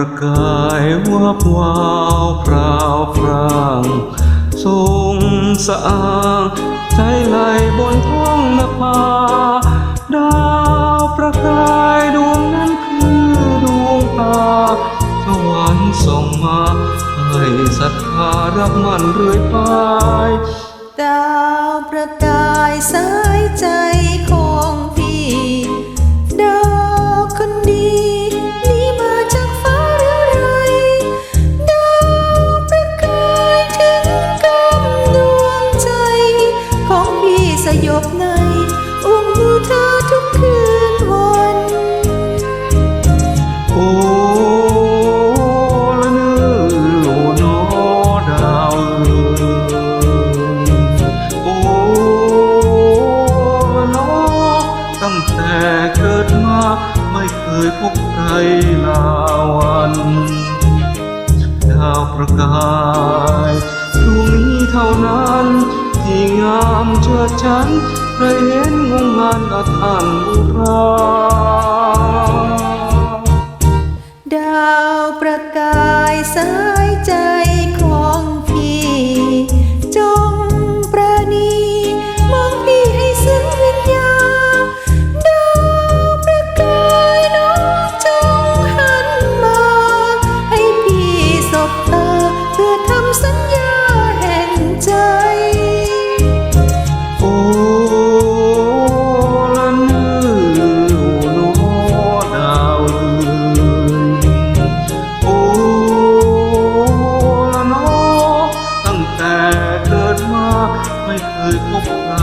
ประกายวับวาวพราวพรางทรงสะอาดใจไหลบนท้องนภา ดาวประกายดวงนั้นคือดวงตาสวรรค์ส่งมาให้ศรัทธารักมันเรื่อยไป ดาวประกายสายใจ บในอุ้งมือเธอทุกคืนวัน โอ้ละเนื้อโลนอดาวเอ่ยโอ้ละนอตั้งแต่เกิดมาไม่เคยพบใครลาวันดาวประกายดวงนี้เท่านั้นที่งามเชิดฉัน ใครเห็นงงงานอาถรรพ์บุรา ไม่เคยพบใคร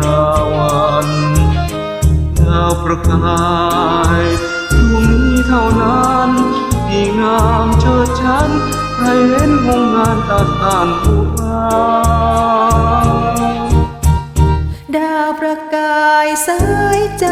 ลาวันดาวประกายดวงนี้เท่านั้นที่งามเชิดชันใครเห็นคงงานตาตานผู้บ้าดาวประกายสายใจ